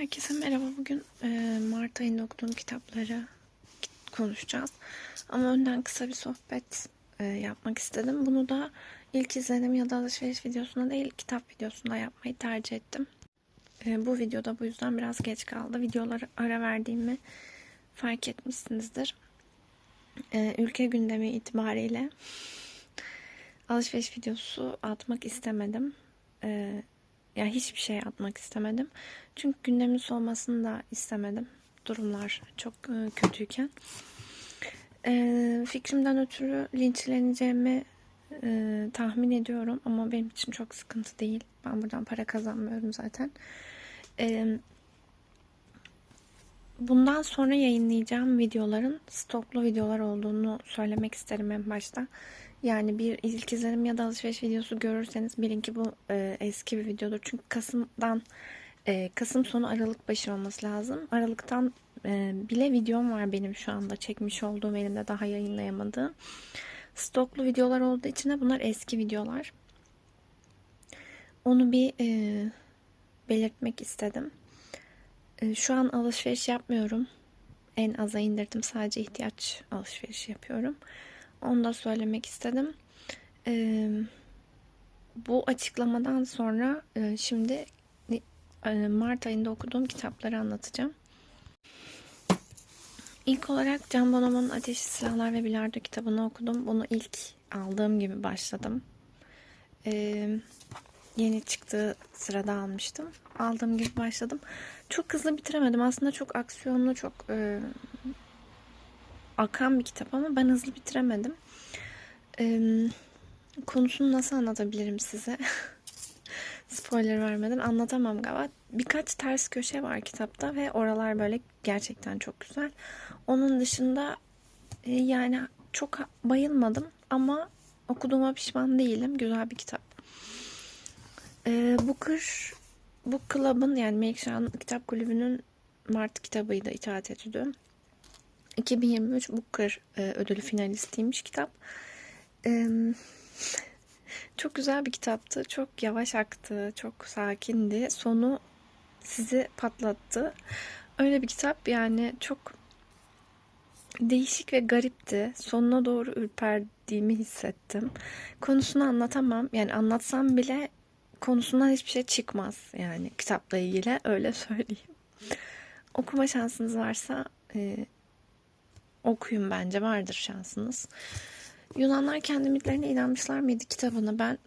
Herkese merhaba. Bugün e, Mart ayında okuduğum kitapları konuşacağız. Ama önden kısa bir sohbet e, yapmak istedim. Bunu da ilk izledim ya da alışveriş videosunda değil, kitap videosunda yapmayı tercih ettim. E, bu videoda bu yüzden biraz geç kaldı. Videoları ara verdiğimi fark etmişsinizdir. Ülke gündemi itibariyle alışveriş videosu atmak istemedim. Yani hiçbir şey atmak istemedim. Çünkü gündemin soğumasını da istemedim. Durumlar çok e, kötüyken. E, fikrimden ötürü linçleneceğimi e, tahmin ediyorum ama benim için çok sıkıntı değil. Ben buradan para kazanmıyorum zaten. E, bundan sonra yayınlayacağım videoların stoklu videolar olduğunu söylemek isterim en başta. Yani bir ilk izlenim ya da alışveriş videosu görürseniz bilin ki bu e, eski bir videodur. Çünkü Kasım'dan e, Kasım sonu Aralık başı olması lazım. Aralıktan e, bile videom var benim şu anda çekmiş olduğum elimde daha yayınlayamadığım. Stoklu videolar olduğu için de bunlar eski videolar. Onu bir e, belirtmek istedim. E, şu an alışveriş yapmıyorum. En aza indirdim. Sadece ihtiyaç alışverişi yapıyorum. Onu da söylemek istedim. E, bu açıklamadan sonra e, şimdi e, Mart ayında okuduğum kitapları anlatacağım. İlk olarak Can Bonomo'nun Ateşli Silahlar ve Bilardo kitabını okudum. Bunu ilk aldığım gibi başladım. Ee, yeni çıktığı sırada almıştım. Aldığım gibi başladım. Çok hızlı bitiremedim. Aslında çok aksiyonlu, çok e, akan bir kitap ama ben hızlı bitiremedim. E, konusunu nasıl anlatabilirim size? Spoiler vermeden anlatamam galiba. Birkaç ters köşe var kitapta ve oralar böyle gerçekten çok güzel. Onun dışında e, yani çok bayılmadım ama okuduğuma pişman değilim. Güzel bir kitap. E, Booker Book Club'ın yani Melekşah'ın kitap kulübünün Mart kitabıydı itaat etüdü. 2023 Booker e, ödülü finalistiymiş kitap. E, çok güzel bir kitaptı. Çok yavaş aktı. Çok sakindi. Sonu sizi patlattı. Öyle bir kitap yani çok değişik ve garipti. Sonuna doğru ürperdiğimi hissettim. Konusunu anlatamam. Yani anlatsam bile konusundan hiçbir şey çıkmaz. Yani kitapla ilgili öyle söyleyeyim. Okuma şansınız varsa e, okuyun bence. Vardır şansınız. Yunanlar kendi mitlerine inanmışlar mıydı kitabını? Ben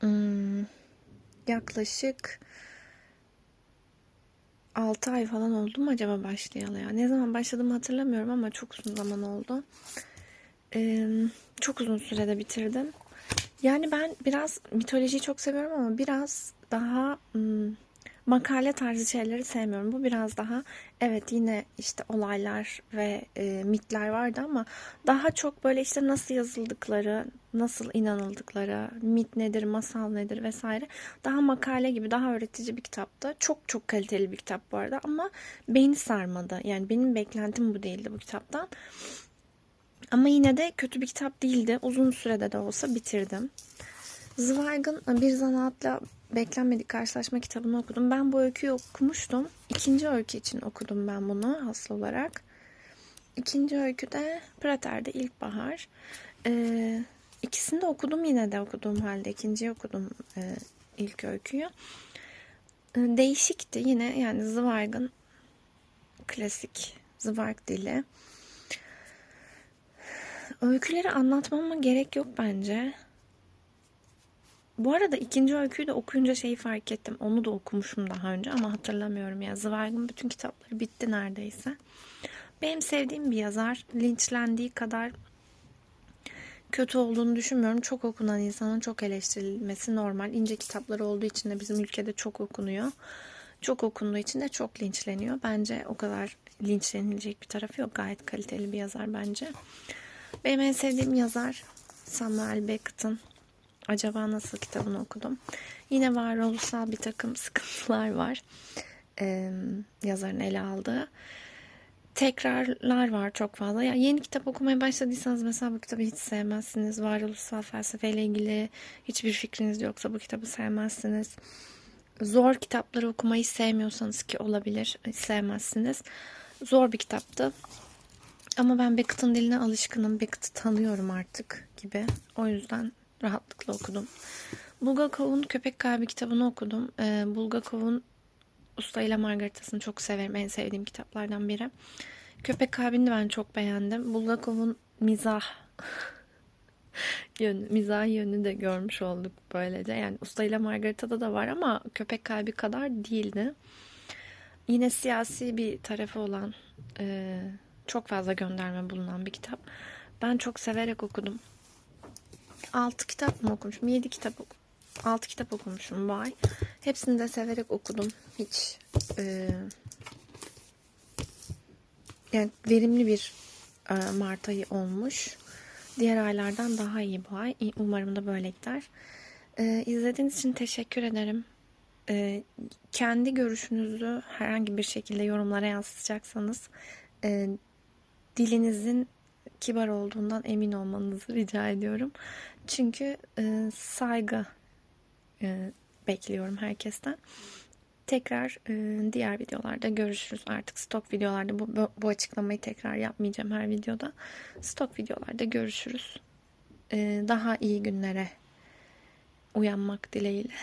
hmm, yaklaşık 6 ay falan oldu mu acaba başlayalı ya? Ne zaman başladığımı hatırlamıyorum ama çok uzun zaman oldu. Çok uzun sürede bitirdim. Yani ben biraz mitolojiyi çok seviyorum ama biraz daha hmm, makale tarzı şeyleri sevmiyorum. Bu biraz daha evet yine işte olaylar ve e, mitler vardı ama daha çok böyle işte nasıl yazıldıkları, nasıl inanıldıkları, mit nedir, masal nedir vesaire. Daha makale gibi, daha öğretici bir kitaptı. Çok çok kaliteli bir kitap bu arada ama beni sarmadı. Yani benim beklentim bu değildi bu kitaptan. Ama yine de kötü bir kitap değildi. Uzun sürede de olsa bitirdim. Zweig'ın Bir Zanaatla Beklenmedik Karşılaşma kitabını okudum. Ben bu öyküyü okumuştum. İkinci öykü için okudum ben bunu asıl olarak. İkinci öyküde Prater'de İlkbahar. Ee, ikisini de okudum yine de okuduğum halde. İkinciyi okudum e, ilk öyküyü. E, değişikti yine yani Zweig'ın klasik Zweig dili. Öyküleri anlatmama gerek yok bence. Bu arada ikinci öyküyü de okuyunca şeyi fark ettim. Onu da okumuşum daha önce ama hatırlamıyorum ya. Zweig'in bütün kitapları bitti neredeyse. Benim sevdiğim bir yazar. Linçlendiği kadar kötü olduğunu düşünmüyorum. Çok okunan insanın çok eleştirilmesi normal. İnce kitapları olduğu için de bizim ülkede çok okunuyor. Çok okunduğu için de çok linçleniyor. Bence o kadar linçlenilecek bir tarafı yok. Gayet kaliteli bir yazar bence. Benim en sevdiğim yazar Samuel Beckett'ın Acaba Nasıl kitabını okudum. Yine varoluşsal bir takım sıkıntılar var. Ee, yazarın ele aldığı. Tekrarlar var çok fazla. Yani yeni kitap okumaya başladıysanız mesela bu kitabı hiç sevmezsiniz. Varoluşsal felsefeyle ilgili hiçbir fikriniz yoksa bu kitabı sevmezsiniz. zor kitapları okumayı sevmiyorsanız ki olabilir, sevmezsiniz. Zor bir kitaptı. Ama ben Beckett'ın diline alışkınım. Beckett'ı tanıyorum artık gibi. O yüzden rahatlıkla okudum. Bulgakov'un Köpek Kalbi kitabını okudum. Ee, Bulgakov'un Usta ile Margarita'sını çok severim. En sevdiğim kitaplardan biri. Köpek Kalbi'ni de ben çok beğendim. Bulgakov'un mizah yönü, mizah yönünü de görmüş olduk böylece. Yani Usta ile Margarita'da da var ama Köpek Kalbi kadar değildi. Yine siyasi bir tarafı olan e, çok fazla gönderme bulunan bir kitap. Ben çok severek okudum. 6 kitap mı okumuşum? 7 kitap okudum. 6 kitap okumuşum bu. Hepsini de severek okudum. Hiç e, yani verimli bir e, Mart ayı olmuş. Diğer aylardan daha iyi bu ay. Umarım da böyle gider. E, izlediğiniz için teşekkür ederim. E, kendi görüşünüzü herhangi bir şekilde yorumlara yansıtacaksanız e, dilinizin kibar olduğundan emin olmanızı rica ediyorum. Çünkü e, saygı e, bekliyorum herkesten. Tekrar e, diğer videolarda görüşürüz. Artık stok videolarda bu, bu, açıklamayı tekrar yapmayacağım her videoda. Stok videolarda görüşürüz. E, daha iyi günlere uyanmak dileğiyle.